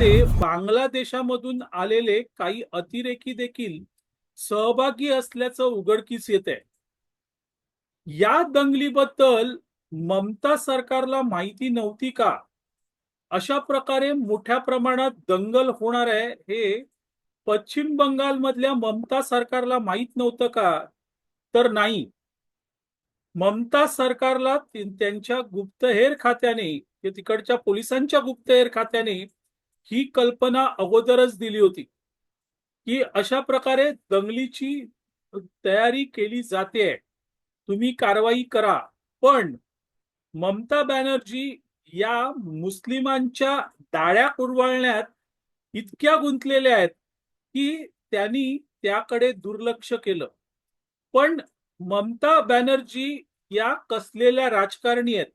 दंगलीमध्ये बांगलादेशामधून आलेले काही अतिरेकी देखील सहभागी असल्याचं उघडकीस येत आहे या दंगलीबद्दल ममता सरकारला माहिती नव्हती का? अशा प्रकारे मोठ्या प्रमाणात दंगल होणार आहे हे पश्चिम बंगालमधल्या ममता सरकारला माहीत नव्हतं का? तर नाही. ममता सरकारला त्यांच्या गुप्तहेर खात्याने तिकडच्या पोलिसांच्या गुप्तहेर खात्याने ही कल्पना अगोदरच दिली होती की अशा प्रकारे दंगलीची तयारी केली जाते. तुम्ही कारवाई करा. पण ममता बॅनर्जी या मुस्लिमांच्या डाळ्या उरवाळण्यात इतक्या गुंतलेल्या आहेत की त्यांनी त्याकडे दुर्लक्ष केलं. पण ममता बॅनर्जी या कसलेल्या राजकारणी आहेत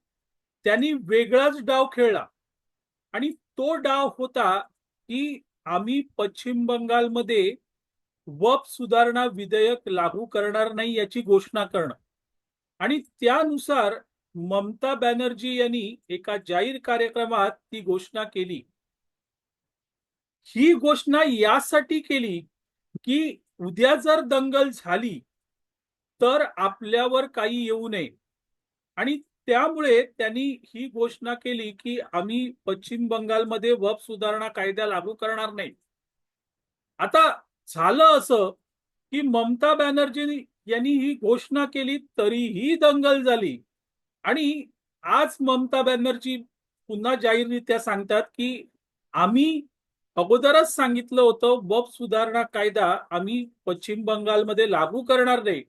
त्यांनी वेगळाच डाव खेळला आणि तो डाव होता की आम्ही पश्चिम बंगालमध्ये वप सुधारणा विधेयक लागू करणार नाही याची घोषणा करणं. आणि त्यानुसार ममता बॅनर्जी यांनी एका जाहीर कार्यक्रमात ती घोषणा केली. ही घोषणा यासाठी केली की उद्या जर दंगल झाली तर आपल्यावर काही येऊ नये. आणि त्यामुळे त्यांनी ही घोषणा केली की आम्ही पश्चिम बंगालमध्ये वप सुधारणा कायदा लागू करणार नाही. आता झालं असं की ममता बॅनर्जी यांनी ही घोषणा केली तरीही दंगल झाली. आणि आज ममता बॅनर्जी पुन्हा जाहीररित्या सांगतात की आम्ही अगोदरच सांगितलं होतं वप सुधारणा कायदा आम्ही पश्चिम बंगालमध्ये लागू करणार नाही.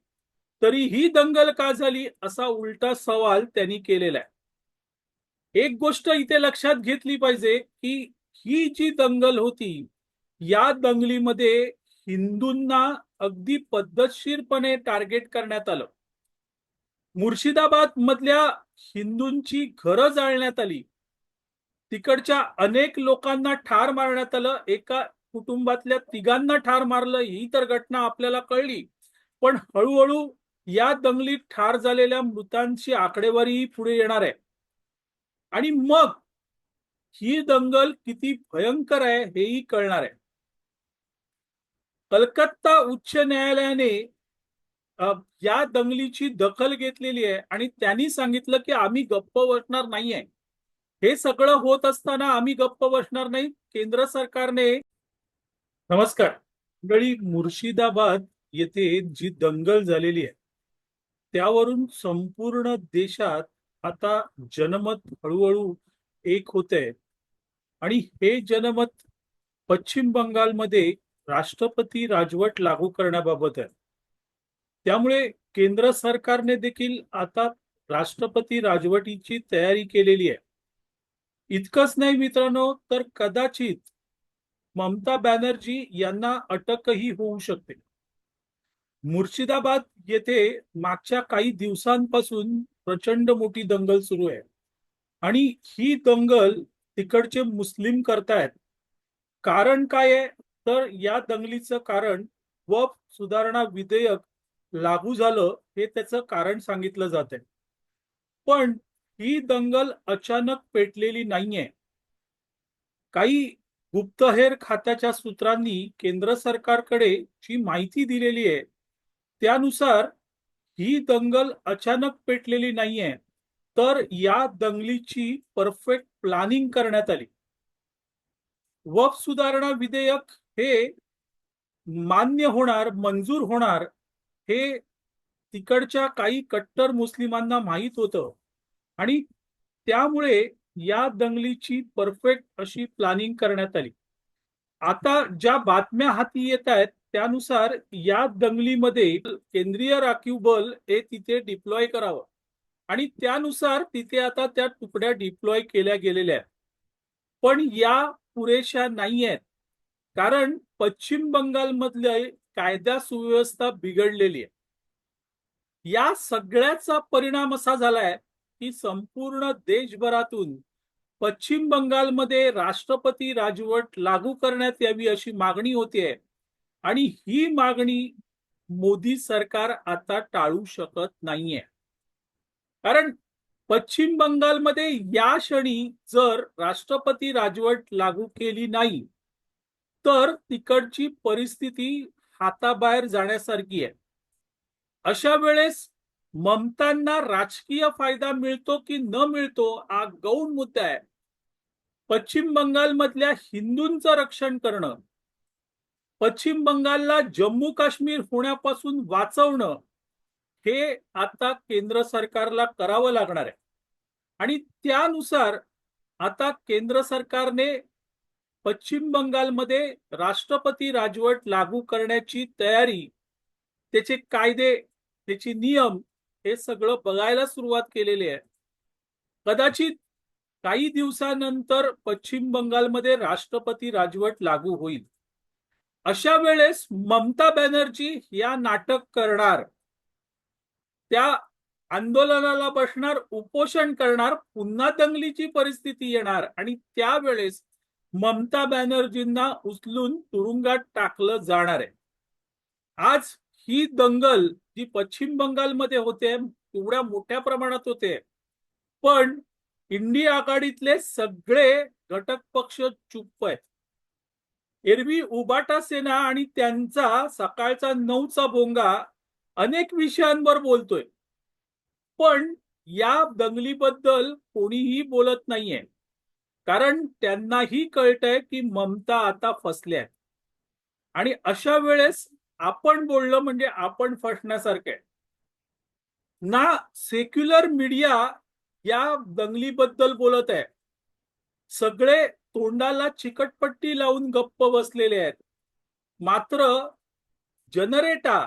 तरी ही दंगल का झाली असा उलटा सवाल त्यांनी केलेला आहे. एक गोष्ट इथे लक्षात घेतली पाहिजे की ही जी दंगल होती या दंगलीमध्ये हिंदूंना अगदी पद्धतशीरपणे टार्गेट करण्यात आलं. मुर्शिदाबाद मधल्या हिंदूंची घरं जाळण्यात आली. तिकडच्या अनेक लोकांना ठार मारण्यात आलं. एका कुटुंबातल्या तिघांना ठार मारलं. ही तर घटना आपल्याला कळली. पण हळूहळू या दंगलीत ठार झालेल्या मृतांची आकडेवारी पुढे येणार आहे. आणि मग ही दंगल किती भयंकर आहे हेही कळणार आहे. कलकत्ता उच्च न्यायालयाने या दंगलीची दखल घेतलेली आहे आणि त्यांनी सांगितलं की आम्ही गप्प बसणार नाहीये. हे सगळं होत असताना आम्ही गप्प बसणार नाही. केंद्र सरकारने नमस्कार. मंडळी मुर्शिदाबाद येथे जी दंगल झालेली आहे त्यावरून संपूर्ण देशात आता जनमत हळूहळू एक होत आहे आणि हे जनमत पश्चिम बंगालमध्ये राष्ट्रपती राजवट लागू करण्याबाबत आहे. त्यामुळे केंद्र सरकारने देखील आता राष्ट्रपती राजवटीची तयारी केलेली आहे. इतकंच नाही मित्रांनो तर कदाचित ममता बॅनर्जी यांना अटकही होऊ शकते. मुर्शिदाबाद येथे मागच्या काही दिवसांपासून प्रचंड मोठी दंगल सुरू आहे. आणि ही दंगल तिकडचे मुस्लिम करतायत. कारण काय आहे? तर या दंगलीचं कारण व सुधारणा विधेयक लागू झालं हे त्याचं कारण सांगितलं जात आहे. पण ही दंगल अचानक पेटलेली नाहीये. काही गुप्तहेर खात्याच्या सूत्रांनी केंद्र सरकारकडे जी माहिती दिलेली आहे त्यानुसार ही दंगल अचानक पेटलेली नाहीये तर या दंगलीची परफेक्ट प्लॅनिंग करण्यात आली. वक सुधारणा विधेयक हे मान्य होणार मंजूर होणार हे तिकडच्या काही कट्टर मुस्लिमांना माहीत होतं. आणि त्यामुळे या दंगलीची परफेक्ट अशी प्लॅनिंग करण्यात आली. आता ज्या बातम्या हाती येत आहेत त्यानुसार या दंगलीमध्ये केंद्रीय राखीव बल हे तिथे डिप्लॉय करावं. आणि त्यानुसार तिथे आता त्या तुकड्या डिप्लॉय केल्या गेलेल्या आहेत. पण या पुरेशा नाही आहेत. कारण पश्चिम बंगालमधले कायदा सुव्यवस्था बिघडलेली आहे. या सगळ्याचा परिणाम असा झालाय की संपूर्ण देशभरातून पश्चिम बंगालमध्ये राष्ट्रपती राजवट लागू करण्यात यावी अशी मागणी होती आहे आणि ही मागणी मोदी सरकार आता टाळू शकत नाहीये. कारण पश्चिम बंगालमध्ये या क्षणी जर राष्ट्रपती राजवट लागू केली नाही तर तिकडची परिस्थिती हाताबाहेर जाण्यासारखी आहे. अशा वेळेस ममतांना राजकीय फायदा मिळतो की न मिळतो हा गौण मुद्दा आहे. पश्चिम बंगालमधल्या हिंदूंचं रक्षण करणं पश्चिम बंगालला जम्मू काश्मीर होण्यापासून वाचवणं हे आता केंद्र सरकारला करावं लागणार आहे. आणि त्यानुसार आता केंद्र सरकारने पश्चिम बंगालमध्ये राष्ट्रपती राजवट लागू करण्याची तयारी त्याचे कायदे त्याचे नियम हे सगळं बघायला सुरुवात केलेली आहे. कदाचित काही दिवसानंतर पश्चिम बंगालमध्ये राष्ट्रपती राजवट लागू होईल. अशा वेळेस ममता बॅनर्जी या नाटक करणार त्या आंदोलनाला बसणार उपोषण करणार पुन्हा दंगलीची परिस्थिती येणार आणि त्यावेळेस ममता बॅनर्जींना उचलून तुरुंगात टाकलं जाणार आहे. आज ही दंगल जी पश्चिम बंगालमध्ये होते तेवढ्या मोठ्या प्रमाणात होते पण इंडिया आघाडीतले सगळे घटक पक्ष चुप्प आहेत. एरवी उबाटा सेना आणि त्यांचा सकाळचा नऊचा भोंगा अनेक विषयांवर बोलतोय. पण या दंगलीबद्दल कोणीही बोलत नाहीये. कारण त्यांनाही कळतंय की ममता आता फसल्या आणि अशा वेळेस आपण बोललं म्हणजे आपण फसण्यासारखं आहे ना सेक्युलर मीडिया या दंगलीबद्दल बोलत आहे सगळे तोंडाला चिकटपट्टी लावून गप्प बसलेले आहेत. मात्र जनरेटा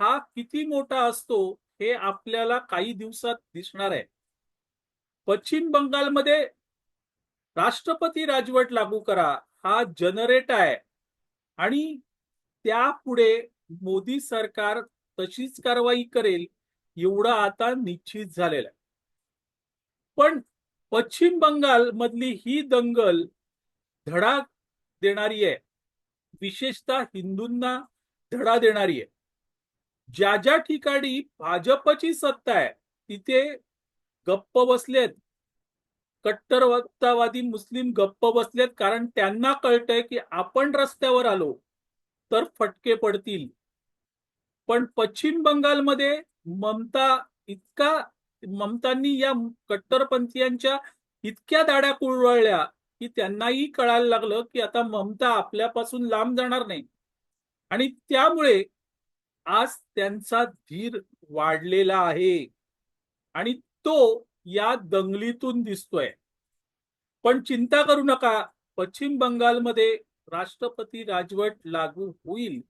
हा किती मोठा असतो हे आपल्याला काही दिवसात दिसणार आहे. पश्चिम बंगालमध्ये राष्ट्रपती राजवट लागू करा हा जनरेटा आहे. आणि त्यापुढे मोदी सरकार तशीच कारवाई करेल एवढं आता निश्चित झालेलं आहे. पण पश्चिम बंगाल मधली ही दंगल धडा देणारी आहे. विशेषतः हिंदूंना धडा देणारी आहे. ज्या ज्या ठिकाणी भाजपची सत्ता आहे तिथे गप्प बसलेत. कट्टरवादी मुस्लिम गप्प बसलेत कारण त्यांना कळतंय की आपण रस्त्यावर आलो तर फटके पडतील. पण पश्चिम बंगालमध्ये ममता इतका ममतांनी या कट्टरपंथीयांच्या इतक्या दाड्या कुरवळल्या की त्यांनाही कळायला लागलं की आता ममता आपल्यापासून लांब जाणार नाही. आणि त्यामुळे आज त्यांचा धीर वाढलेला आहे. आणि तो या दंगलीतून दिसतोय. पण चिंता करू नका. पश्चिम बंगालमध्ये राष्ट्रपती राजवट लागू होईल.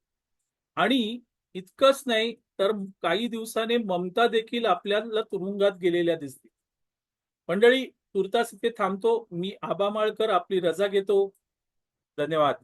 आणि इतकंच नाही तर काही दिवसाने ममता देखील आपल्याला तुरुंगात गेलेल्या दिसतील. मंडळी तुर्तास इथे थांबतो. मी आबा माळकर आपली रजा घेतो. धन्यवाद.